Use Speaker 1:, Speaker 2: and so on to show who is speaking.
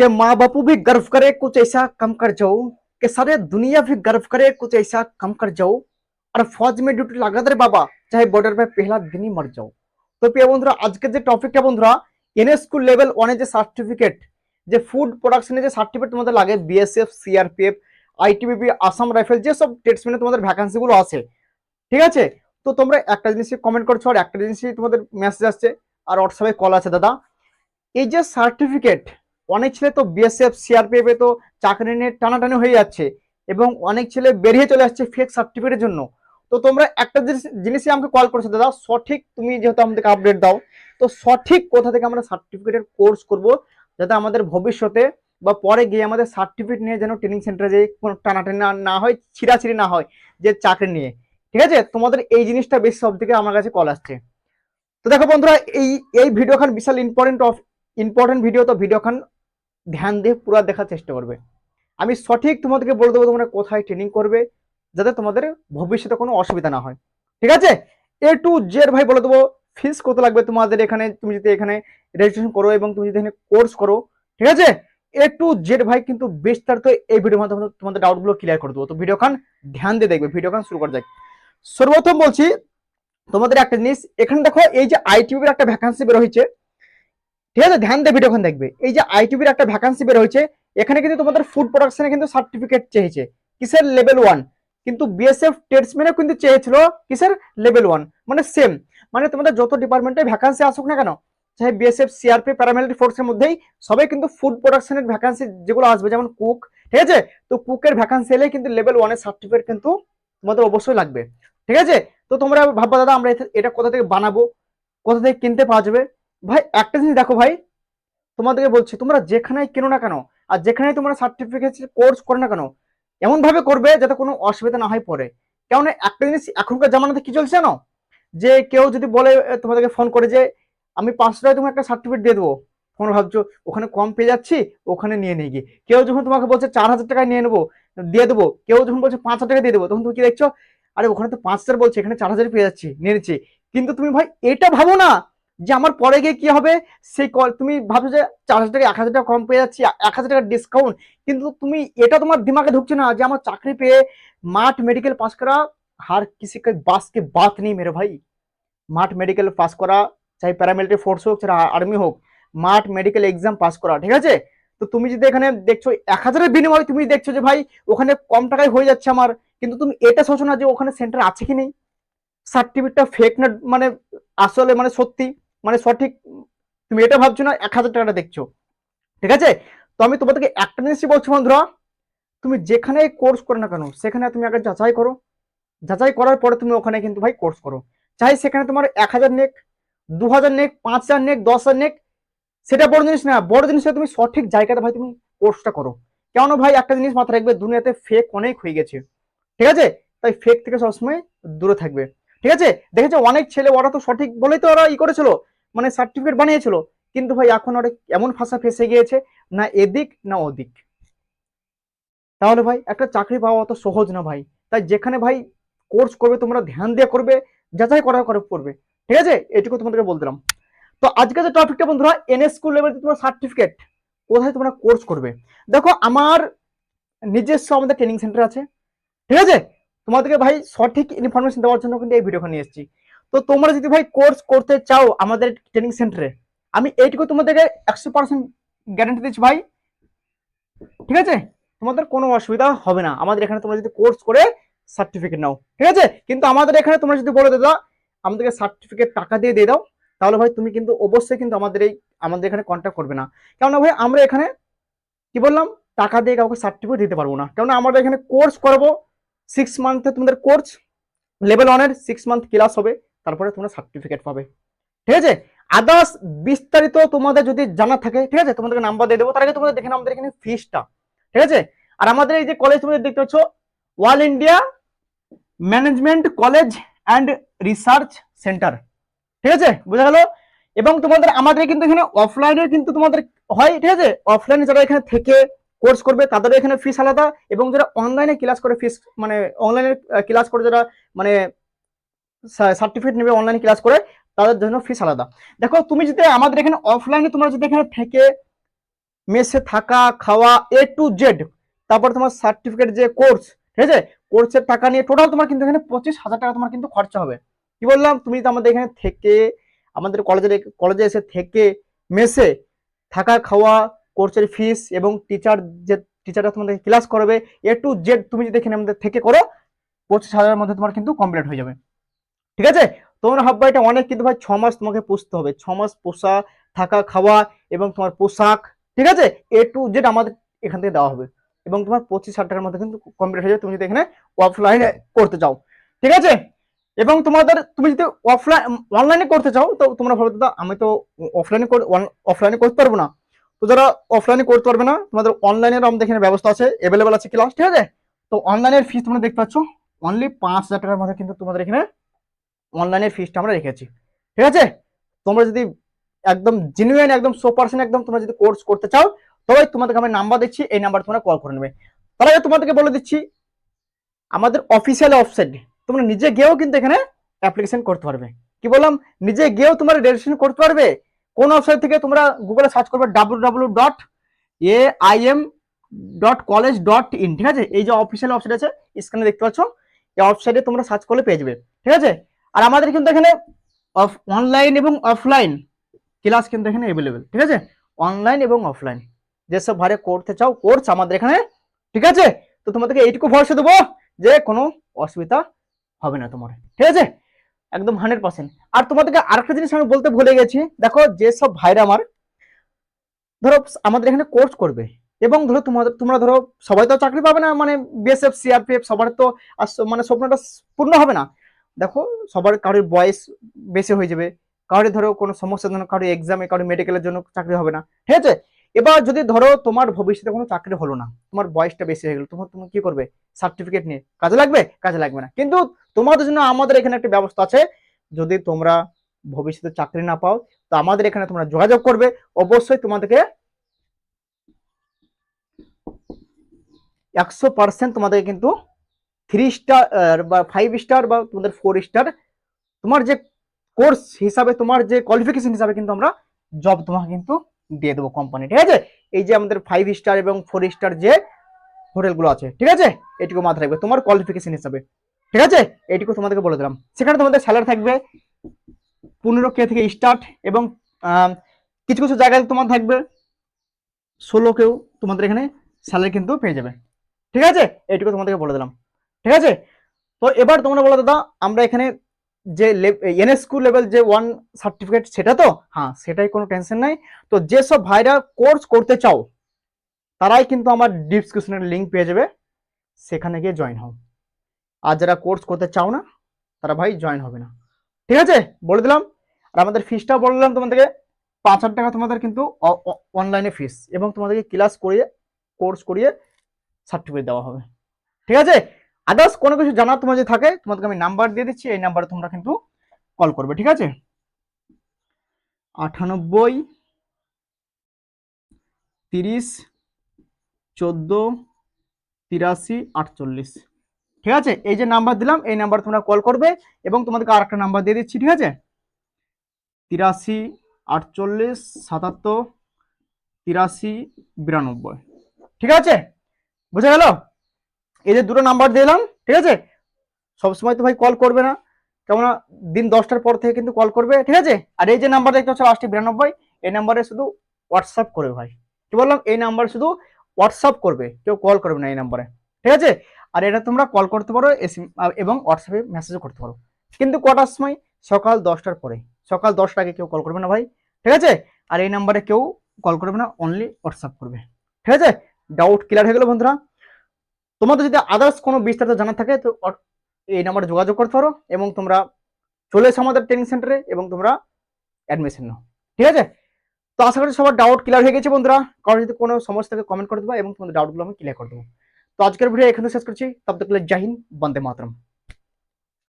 Speaker 1: कि माँ बापू भी गर्व करे कुछ ऐसा कम कर जाओ कि सारे दुनिया भी गर्व करे कुछ ऐसा कम कर जाओ আর ফৌজ মে ডিউটি লাগাতে রে বাবা চাহে বর্ডার পে পেহলা দিনই মর যাও তো প্রিয় বন্ধুরা আজকে যে টপিকটা বন্ধুরা এনএসকু লেভেল ওয়ানের যে সার্টিফিকেট যে ফুড প্রোডাকশনের যে সার্টিফিকেট তোমাদের লাগে BSF CRPF ITBP Assam rifle যে সব টেটসম্যানে তোমাদের ভ্যাকান্সিগুলো আছে ঠিক আছে তো তোমরা একটা জিনিসই কমেন্ট করছো আর একটা জিনিসই তোমাদের মেসেজ আসছে আর হোয়াটসঅ্যাপে কল আছে দাদা এই যে সার্টিফিকেট অনেক ছেলে তো বিএসএফ সিআরপিএফ তো চাকরি নিয়ে টানাটানি হয়ে যাচ্ছে এবং অনেক ছেলে বেরিয়ে চলে আসছে ফেক সার্টিফিকেটের জন্য। তো তোমরা একটা জিনিস, জিনিসই আমাকে কল করছ, দাদা। সঠিক তুমি যেহেতু আমাদেরকে আপডেট দাও, তো সঠিক কোথা থেকে আমরা সার্টিফিকেটের কোর্স করব যাতে আমাদের ভবিষ্যতে বা পরে গিয়ে আমাদের সার্টিফিকেট নিয়ে যেন ট্রেনিং সেন্টারে যে কোনো টানাটানি না হয়, ছিঁড়াছিড়ি না হয় যে চাকরি নিয়ে। ঠিক আছে? তোমাদের এই জিনিসটা বেশি সব থেকে আমার কাছে কল আসছে। তো দেখো বন্ধুরা, এই এই ভিডিওখান বিশাল ইম্পর্টেন্ট অফ ইম্পর্টেন্ট ভিডিও তো ভিডিওখান ধ্যান দিয়ে পুরো দেখার চেষ্টা করবে। আমি সঠিক তোমাদেরকে বলে দেবো তোমরা কোথায় ট্রেনিং করবে, যাতে তোমাদের ভবিষ্যতে কোনো অসুবিধা না হয়। ঠিক আছে? এ টু জেড ভাই বলে দেবো ফিস কত লাগবে তোমাদের এখানে? তুমি যদি এখানে রেজিস্ট্রেশন করো এবং তুমি যদি এখানে কোর্স করো, ঠিক আছে? এ টু জেড ভাই কিন্তু বিস্তারিত এই ভিডিওর মাধ্যমে তোমাদের ডাউটগুলো ক্লিয়ার করে দেবো। তো ভিডিওখান ধ্যান দিয়ে দেখবে ভিডিওখান শুরু করা যাক। সর্বপ্রথম বলছি, তোমাদের একটা জিনিস, এখানে দেখো এই যে আইটিভির একটা ভ্যাকান্সি বের হয়েছে। ঠিক আছে, ধ্যান দিয়ে ভিডিওখান দেখবে। এই যে আইটিভির একটা ভ্যাকান্সি বের হয়েছে, এখানে কিন্তু তোমাদের ফুড প্রোডাকশনে কিন্তু সার্টিফিকেট চেয়েছে। কিসের লেভেল ওয়ান কিন্তু বিএসএফ টেটসম্যানও কিন্তু চেয়েছিল কিসের লেভেল ওয়ান মানে সেম মানে তোমাদের যত ডিপার্টমেন্টে ভ্যাকান্সি আসুক না কেন চাই বিএসএফ সিআরপি প্যারামিলিটারি ফোর্সের মধ্যেই সবাই কিন্তু ফুড প্রোডাকশনের ভ্যাকান্সি যেগুলো আসবে, যেমন কুক ঠিক আছে? তো কুকের ভ্যাকান্সি এলে কিন্তু লেভেল ওয়ানের সার্টিফিকেট কিন্তু তোমাদের অবশ্যই লাগবে। ঠিক আছে? তো তোমরা ভাববা, দাদা, আমরা এটা কোথা থেকে বানাবো? কোথা থেকে কিনতে পাওয়া যাবে? ভাই, একটা জিনিস দেখো ভাই, তোমাদেরকে বলছি, তোমরা যেখানেই কেনো না কেন, আর যেখানেই তোমরা সার্টিফিকেট কোর্স করো না কেন এমন ভাবে করবে যাতে কোনো অসুবিধা না হয় পরে। কেমন একটা জিনিস এখনকার জামানাতে কি চলছে জানো? যে কেউ যদি বলে তোমাদেরকে ফোন করে যে, আমি পাঁচশো টাকায় তোমাকে একটা সার্টিফিকেট দিয়ে দেবো। তোমরা ভাবছ, ওখানে কম পেয়ে যাচ্ছি, ওখানে নিয়ে নিয়ে গিয়ে। কেউ যখন তোমাকে বলছে, চার হাজার টাকায় নিয়ে নেব, দিয়ে দেবো। কেউ যখন বলছে, পাঁচ হাজার টাকা দিয়ে দেবো, তখন তুমি কি দেখছ, আরে, ওখানে তো পাঁচ হাজার বলছে, এখানে চার হাজার পেয়ে যাচ্ছি, নিয়ে নিচ্ছি। কিন্তু তুমি ভাই, এটা ভাবো না যে আমার পরে গিয়ে কি হবে? সেই কল তুমি ভাবছ যে চার হাজার টাকা এক হাজার টাকা কম পেয়ে যাচ্ছি, এক হাজার টাকা ডিসকাউন্ট কিন্তু তুমি এটা তোমার দিমাগে ঢুকছে না যে আমার চাকরি পেয়ে মাঠ মেডিকেল পাস করা, হার কিসি বাসকে বাত নেই মেরে ভাই। মাঠ মেডিকেল পাস করা, চাই প্যারামিলিটারি ফোর্স হোক, চাই আর্মি হোক, মাঠ মেডিকেল এক্সাম পাস করা, ঠিক আছে? তো তুমি যদি এখানে দেখছ, এক হাজারের বিনিময়ে তুমি দেখছ যে ভাই, ওখানে কম টাকায় হয়ে যাচ্ছে আমার, কিন্তু তুমি এটা শোচো না যে ওখানে সেন্টার আছে কি নেই? সার্টিফিকেটটা ফেক না মানে আসলে মানে সত্যি। মানে সঠিক, তুমি এটা ভাবছ না, এক হাজার টাকাটা দেখছ। ঠিক আছে? তো আমি তোমাদেরকে একটা জিনিসই বলছি বন্ধুরা? তুমি যেখানে কোর্স করো না কেন, সেখানে তুমি আগে যাচাই করো। যাচাই করার পরে তুমি ওখানে কিন্তু ভাই কোর্স করো। চাই সেখানে তোমার এক হাজার নেক, দু হাজার নেক, পাঁচ হাজার নেক, দশ হাজার নেক, সেটা বড় জিনিস না, বড় জিনিস তুমি সঠিক জায়গাতে ভাই তুমি কোর্সটা করো। কেন ভাই একটা জিনিস মাথায় রাখবে, দুনিয়াতে ফেক অনেক হয়ে গেছে। ঠিক আছে? তাই ফেক থেকে সবসময় দূরে থাকবে। ঠিক আছে? দেখেছ? অনেক ছেলে, ওরা তো সঠিক বলেই তো ওরা ই করেছিল। মানে সার্টিফিকেট বানিয়েছিল। কিন্তু ভাই, এখন ওরা এমন ভাষা ফেসে গিয়েছে, না এদিক, না ওদিক। তাহলে ভাই, একটা চাকরি পাওয়া অত সহজ না ভাই। তাই যেখানে ভাই কোর্স করবে, তোমরা ধ্যান দিয়ে করবে, যাচাই করা করে করবে। ঠিক আছে? এটুকু তোমাদেরকে বলতে দিলাম। তো আজকে যে টপিকটা বন্ধুরা এনএস স্কুল লেভেল তোমার সার্টিফিকেট কোথায় তোমরা কোর্স করবে? দেখো, আমার নিজস্ব আমাদের ট্রেনিং সেন্টার আছে। ঠিক আছে? তোমাদেরকে ভাই সঠিক ইনফরমেশন দেওয়ার জন্য কিন্তু এই ভিডিওখানে নিয়ে এসেছি। তো তোমরা যদি ভাই কোর্স করতে চাও আমাদের ট্রেনিং সেন্টারে আমি এইটুকু তোমাদেরকে একশো পার্সেন্ট গ্যারান্টি দিচ্ছি ভাই। ঠিক আছে? তোমাদের কোনো অসুবিধা হবে না। আমাদের এখানে তোমরা যদি কোর্স করে সার্টিফিকেট নাও। ঠিক আছে? কিন্তু আমাদের এখানে তোমরা যদি বলে দাদা আমাদেরকে সার্টিফিকেট টাকা দিয়ে দিয়ে দাও, তাহলে ভাই তুমি কিন্তু অবশ্যই কিন্তু আমাদের এই, আমাদের এখানে কন্ট্যাক্ট করবে না। কেননা ভাই আমরা এখানে কি বললাম? টাকা দিয়ে কাউকে সার্টিফিকেট দিতে পারব না। কেননা আমাদের এখানে কোর্স করব। সিক্স মান্থে তোমাদের কোর্স লেভেল ওয়ানের সিক্স মান্থ ক্লাস হবে। তারপরে তোমরা সার্টিফিকেট পাবে। ঠিক আছে? আদার্স বিস্তারিত তোমাদের যদি জানা থাকে, ঠিক আছে? তোমাদেরকে নাম্বার দিয়ে দেবো। তার আগে তোমাদের দেখে আমাদের এখানে ফিসটা ঠিক আছে? আর আমাদের এই যে কলেজ তোমাদের দেখতে পাচ্ছ all India management college and research centre ঠিক আছে? বোঝা গেল? এবং তোমাদের আমাদের কিন্তু এখানে অফলাইনে কিন্তু তোমাদের হয়, ঠিক আছে? অফলাইনে যারা এখানে থেকে কোর্স করবে তাদের এখানে ফিস আলাদা। এবং যারা অনলাইনে ক্লাস করে ফিস মানে অনলাইনে ক্লাস করে যারা মানে সার্টিফিকেট নেবে অনলাইনে ক্লাস করে, তাদের জন্য ফিস আলাদা। দেখো, তুমি যদি আমাদের এখানে অফলাইনে তোমরা যদি এখানে থেকে মেসে থাকা, খাওয়া এ টু জেড তারপর তোমার সার্টিফিকেট যে কোর্স ঠিক আছে? কোর্সের টাকা নিয়ে টোটাল তোমার কিন্তু এখানে পঁচিশ হাজার টাকা তোমার কিন্তু খরচা হবে। কি বললাম? তুমি যদি আমাদের এখানে থেকে, আমাদের কলেজের কলেজে এসে থেকে মেসে থাকা, খাওয়া কোর্সের ফিস এবং টিচার যে টিচাররা তোমাদের ক্লাস করবে এ টু জেড তুমি যদি এখানে আমাদের থেকে করো, পঁচিশ হাজারের মধ্যে তোমার কিন্তু কমপ্লিট হয়ে যাবে। ঠিক আছে? তোমরা ভাববা এটা অনেক কিন্তু ভাই ছ মাস তোমাকে পুষতে হবে। ছ মাস পোষা, থাকা, খাওয়া এবং তোমার পোশাক, ঠিক আছে? এ টু জেড আমাদের এখান থেকে দেওয়া হবে। এবং তোমার পঁচিশ হাজার টাকার মধ্যে কিন্তু কমপ্লিট হয়ে যাবে। তুমি যদি এখানে অফলাইনে করতে চাও, ঠিক আছে? এবং তোমাদের তুমি যদি অফলাইন অনলাইনে করতে চাও, তো তোমরা ভাবো, দাদা, আমি তো অফলাইনে অফলাইনে করতে পারব না। তো যারা অফলাইনে করতে পারবে না, তোমাদের অনলাইনের আমাদের এখানে ব্যবস্থা আছে অ্যাভেলেবেল আছে ক্লাস ঠিক আছে? তো অনলাইনের ফিস তোমরা দেখতে পাচ্ছ অনলি পাঁচ হাজার টাকার মধ্যে কিন্তু তোমাদের এখানে অনলাইনের ফিসটা আমরা রেখেছি। ঠিক আছে? তোমরা যদি একদম জেনুইন একদম সো পার্সেন্ট একদম তোমরা যদি কোর্স করতে চাও তবে তোমাদেরকে আমি নাম্বার দিচ্ছি, এই নাম্বার তোমরা কল করে নেবে। তার আগে তোমাদেরকে বলে দিচ্ছি, আমাদের অফিসিয়াল ওয়েবসাইট তোমরা নিজে গিয়েও কিন্তু এখানে অ্যাপ্লিকেশন করতে পারবে। কি বললাম? নিজে গিয়েও তোমরা রেজিস্ট্রেশন করতে পারবে। কোন ওয়েবসাইট থেকে তোমরা গুগলে সার্চ করবে W W dot A I M dot college dot in ঠিক আছে? এই যে অফিসিয়াল ওয়েবসাইট আছে স্ক্রিনে দেখতে পাচ্ছ, এই ওয়েবসাইটে তোমরা সার্চ করলে পেয়ে যাবে। ঠিক আছে? আর আমাদের কিন্তু এখানে অফ অনলাইন এবং অফলাইন ক্লাস কিন্তু এখানে অ্যাভেলেবেল ঠিক আছে? অনলাইন এবং অফলাইন যেসব ভারে করতে চাও কোর্স আমাদের এখানে, ঠিক আছে? তো তোমাদেরকে এইটুকু ভরসা দেবো যে কোনো অসুবিধা হবে না তোমার, ঠিক আছে? একদম হান্ড্রেড পার্সেন্ট আর তোমাদেরকে আরেকটা জিনিস আমি বলতে ভুলে গেছি, দেখো যেসব ভাইরা আমার, ধরো আমাদের এখানে কোর্স করবে এবং ধরো তোমাদের, তোমরা ধরো সবাই তো চাকরি পাবে না মানে বিএসএফ সিআরপিএফ সবার তো মানে স্বপ্নটা পূর্ণ হবে না। দেখো, সবার কারোর বয়স বেশি হয়ে যাবে। কারোর ধরো কোনো সমস্যার জন্য কারোর এক্সামে কারোর মেডিকেলের জন্য চাকরি হবে না। ঠিক আছে? এবার যদি ধরো তোমার ভবিষ্যতে কোনো চাকরি হলো না, তোমার বয়সটা বেশি হয়ে গেলো, তোমার তুমি কি করবে? সার্টিফিকেট নিয়ে কাজে লাগবে? কাজে লাগবে না। কিন্তু তোমাদের জন্য আমাদের এখানে একটা ব্যবস্থা আছে। যদি তোমরা ভবিষ্যতে চাকরি না পাও, তো আমাদের এখানে তোমরা যোগাযোগ করবে। অবশ্যই তোমাদেরকে একশো পার্সেন্ট তোমাদেরকে কিন্তু থ্রি স্টার বা ফাইভ স্টার বা তোমাদের ফোর স্টার তোমার যে কোর্স হিসাবে, তোমার যে কোয়ালিফিকেশন হিসাবে কিন্তু আমরা জব তোমাকে কিন্তু দিয়ে দেবো কোম্পানি ঠিক আছে? এই যে আমাদের ফাইভ স্টার এবং ফোর স্টার যে হোটেলগুলো আছে, ঠিক আছে? এটুকু মাথায় রাখবে, তোমার কোয়ালিফিকেশন হিসাবে, ঠিক আছে? এটুকু তোমাদেরকে বলে দিলাম। সেখানে তোমাদের স্যালারি থাকবে পনেরো কে থেকে স্টার্ট এবং কিছু কিছু জায়গায় তোমার থাকবে ষোলো কেউ তোমাদের এখানে স্যালারি কিন্তু পেয়ে যাবে, ঠিক আছে? এটুকু তোমাদেরকে বলে দিলাম। ঠিক আছে? তো এবার তোমরা বলো দাদা, আমরা এখানে যে এনএসকিউ লেভেল যে ওয়ান সার্টিফিকেট সেটা তো? হ্যাঁ সেটাই কোনো টেনশন নাই। তো যেসব ভাইরা কোর্স করতে চাও, তারাই কিন্তু আমার ডিসক্রিপশনের লিঙ্ক পেয়ে যাবে। সেখানে গিয়ে জয়েন হও। আর যারা কোর্স করতে চাও না, তারা ভাই জয়েন হবে না। ঠিক আছে? বলে দিলাম। আর আমাদের ফিসটাও বলে দিলাম তোমাদেরকে। পাঁচ হাজার টাকা তোমাদের কিন্তু অনলাইনে ফিস এবং তোমাদেরকে ক্লাস করিয়ে কোর্স করিয়ে সার্টিফিকেট দেওয়া হবে। ঠিক আছে? আদার্স কোনো কিছু জানার তোমার যদি থাকে, তোমাদেরকে আমি নাম্বার দিয়ে দিচ্ছি, এই নাম্বারে তোমরা কিন্তু কল করবে, ঠিক আছে? আটানব্বই, তিরিশ, চোদ্দ, তিরাশি, আটচল্লিশ। ঠিক আছে? এই যে নাম্বার দিলাম, এই নাম্বার তোমরা কল করবে এবং তোমাদেরকে আর একটা নাম্বার দিয়ে দিচ্ছি, ঠিক আছে? তিরাশি, আটচল্লিশ, সাতাত্তর, তিরাশি, বিরানব্বই। ঠিক আছে? বুঝা গেল? যে দুটো নাম্বার দিলাম ঠিক আছে? সবসময় তো ভাই কল করবে না। কেমন দিন দশটার পর থেকে কিন্তু কল করবে, ঠিক আছে? আর এই যে নাম্বার দেখতে হচ্ছে লাস্টে বিরানব্বই, এই নাম্বারে শুধু হোয়াটসঅ্যাপ করবে ভাই। কি বললাম? এই নাম্বার শুধু হোয়াটসঅ্যাপ করবে, কেউ কল করবে না এই নাম্বারে ঠিক আছে? আর এটা তোমরা কল করতে পারো এবং হোয়াটসঅ্যাপে মেসেজও করতে পারো। কিন্তু কটার সময়? সকাল দশটার পরে। সকাল দশটার আগে কেউ কল করবে না ভাই, ঠিক আছে? আর এই নাম্বারে কেউ কল করবে না অনলি হোয়াটসঅ্যাপ করবে, ঠিক আছে? ডাউট ক্লিয়ার হয়ে গেল বন্ধুরা? তোমাদের যদি আদার্স কোনো বিস্তারিত জানা থাকে, তো এই নাম্বারে যোগাযোগ করতে পারো এবং তোমরা চলে এসো আমাদের ট্রেনিং সেন্টারে এবং তোমরা অ্যাডমিশন নাও। ঠিক আছে? তো আশা করি সবার ডাউট ক্লিয়ার হয়ে গেছে বন্ধুরা। কারণ যদি কোনো সমস্যা থাকে কমেন্ট করে দেবো এবং তোমাদের ডাউটগুলো আমি ক্লিয়ার করে দেবো। তো আজকের ভিডিও এখানে শেষ করছি। তব জাহিন বন্দে মাতরম।